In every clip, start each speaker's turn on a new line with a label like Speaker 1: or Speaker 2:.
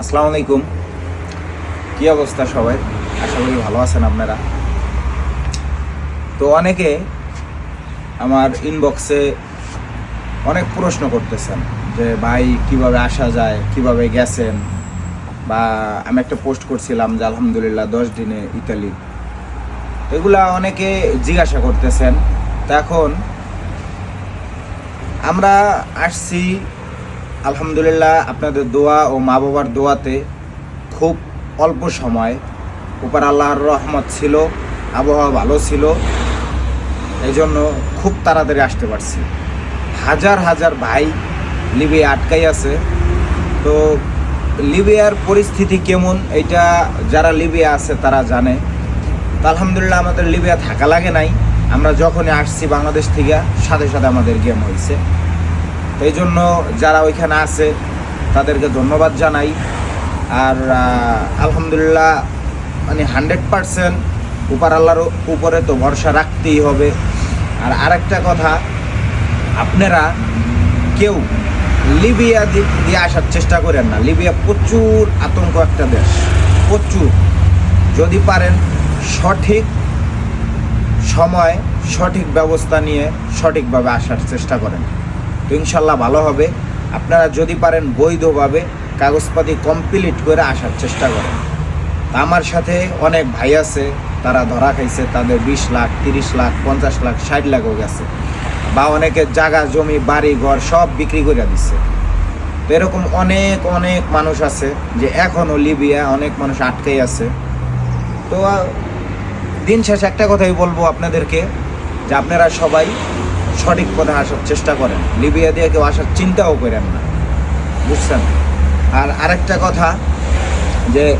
Speaker 1: আসসালামু আলাইকুম। কি অবস্থা সবাই? আশা করি ভালো আছেন আপনারা। তো অনেকে আমার ইনবক্সে অনেক প্রশ্ন করতেছেন যে, ভাই, কীভাবে আসা যায়? কীভাবে গেছেন? বা আমি একটা পোস্ট করছিলাম যে, আলহামদুলিল্লাহ, দশ দিনে ইতালি। এগুলা অনেকে জিজ্ঞাসা করতেছেন। তো এখন আমরা আসছি আলহামদুলিল্লাহ আপনাদের দোয়া ও মা বাবার দোয়াতে খুব অল্প সময় উপর আল্লাহর রহমত ছিল, আবহাওয়া ভালো ছিল এই জন্য খুব তাড়াতাড়ি আসতে পারছি। হাজার হাজার ভাই লিবিয়া আটকাই আছে। তো লিবিয়ার পরিস্থিতি কেমন এটা যারা লিবিয়া আছে তারা জানে। তো আলহামদুলিল্লাহ আমাদের লিবিয়া থাকা লাগে নাই। আমরা যখনই আসছি বাংলাদেশ থেকে, সাথে সাথে আমাদের গেম হয়েছে। এই জন্য যারা ওইখানে আছে, তাদেরকে ধন্যবাদ জানাই। আর আলহামদুলিল্লাহ মানে হান্ড্রেড পারসেন্ট উপর আল্লাহর উপরে তো ভরসা রাখতেই হবে। আর আরেকটা কথা, আপনারা কেউ লিবিয়া দিয়ে আসার চেষ্টা করেন না। লিবিয়া প্রচুর আতঙ্ক একটা দেশ, প্রচুর। যদি পারেন সঠিক সময়, সঠিক ব্যবস্থা নিয়ে সঠিকভাবে আসার চেষ্টা করেন। তো ইনশাল্লাহ ভালো হবে। আপনারা যদি পারেন বৈধভাবে কাগজপাতি কমপ্লিট করে আসার চেষ্টা করেন। আমার সাথে অনেক ভাই আছে, তারা ধরা খাইছে, তাদের বিশ লাখ, তিরিশ লাখ, পঞ্চাশ লাখ, ষাট লাখও গেছে। বা অনেকে জায়গা, জমি, বাড়ি, ঘর সব বিক্রি করে দিচ্ছে তো এরকম অনেক অনেক মানুষ আছে যে এখনও লিবিয়া অনেক মানুষ আটকেই আছে। তো দিন শেষে একটা কথাই বলব আপনাদেরকে, যে আপনারা সবাই সঠিক পথে আসার চেষ্টা করেন। লিবিয়া দিয়ে কেউ আসার চিন্তাও করেন না। বুঝছেন? আর আরেকটা কথা, যে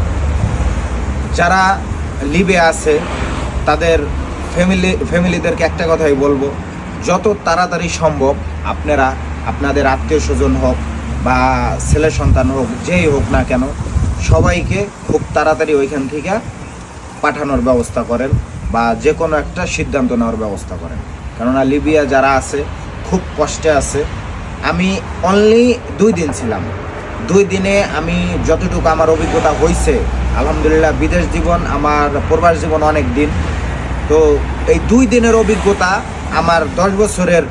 Speaker 1: যারা লিবিয়া আছে, তাদের ফ্যামিলি, ফ্যামিলিদেরকে একটা কথাই বলব, যত তাড়াতাড়ি সম্ভব আপনারা আপনাদের আত্মীয় স্বজন হোক বা ছেলে সন্তান হোক, যেই হোক না কেন, সবাইকে খুব তাড়াতাড়ি ওইখান থেকে পাঠানোর ব্যবস্থা করেন বা যে কোনো একটা সিদ্ধান্ত নেওয়ার ব্যবস্থা করেন। কেননা লিবিয়া যারা আছে, খুব কষ্টে আছে। আমি অনলি দুই দিন ছিলাম। দুই দিনে আমি যতটুকু আমার অভিজ্ঞতা হয়েছে আলহামদুলিল্লাহ বিদেশ জীবন আমার প্রবাস জীবন অনেক দিন। তো এই দুই দিনের অভিজ্ঞতা আমার দশ বছরের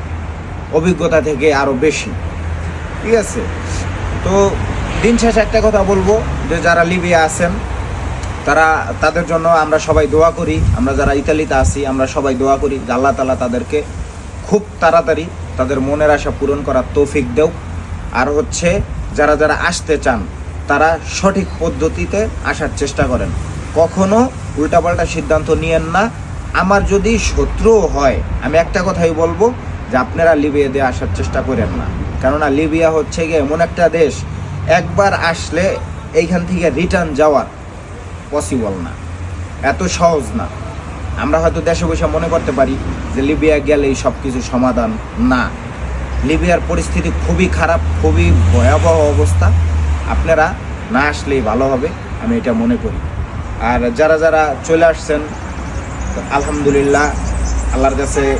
Speaker 1: অভিজ্ঞতা থেকে আরও বেশি। ঠিক আছে? তো দিন শেষে একটা কথা বলব যে যারা লিবিয়া আছেন তারা তাদের জন্য আমরা সবাই দোয়া করি। আমরা যারা ইতালিতে আছি, আমরা সবাই দোয়া করি। আল্লাহ তালা তাদেরকে খুব তাড়াতাড়ি তাদের মনের আশা পূরণ করার তৌফিক দেও আর হচ্ছে যারা যারা আসতে চান, তারা সঠিক পদ্ধতিতে আসার চেষ্টা করেন। কখনো উল্টাপাল্টা সিদ্ধান্ত নিয়েন না। আমার যদি শত্রুও হয়, আমি একটা কথাই বলব যে আপনারা লিবিয়া দিয়ে আসার চেষ্টা করেন না। কেননা লিবিয়া হচ্ছে গিয়ে এমন একটা দেশ, একবার আসলে এইখান থেকে রিটার্ন যাওয়ার পসিবল না। এত সহজ না। আমরা হয়তো দেশে বসে মনে করতে পারি যে লিবিয়া গেলেই সব কিছু সমাধান না। লিবিয়ার পরিস্থিতি খুবই খারাপ, খুবই ভয়াবহ অবস্থা। আপনারা না আসলেই ভালো হবে, আমি এটা মনে করি। আর যারা যারা চলে আসছেন, আলহামদুলিল্লাহ, আল্লাহর কাছে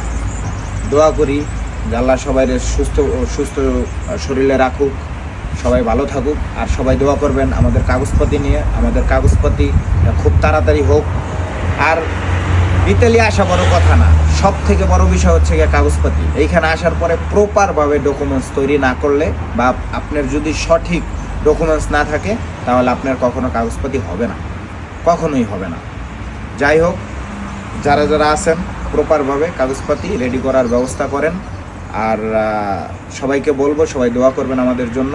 Speaker 1: দোয়া করি যে আল্লাহ সবাই সুস্থ সুস্থ শরীরে রাখুক। সবাই ভালো থাকুক আর সবাই দোয়া করবেন আমাদের কাগজপাতি নিয়ে, আমাদের কাগজপাতি খুব তাড়াতাড়ি হোক। আর ইতালি আসা বড় কথা না সব থেকে বড় বিষয় হচ্ছে গিয়ে কাগজপাতি। এইখানে আসার পরে প্রপারভাবে ডকুমেন্টস তৈরি না করলে বা আপনার যদি সঠিক ডকুমেন্টস না থাকে, তাহলে আপনার কখনো কাগজপাতি হবে না, কখনোই হবে না। যাই হোক, যারা যারা আছেন প্রপারভাবে কাগজপাতি রেডি করার ব্যবস্থা করেন। আর সবাইকে বলব, সবাই দোয়া করবেন আমাদের জন্য।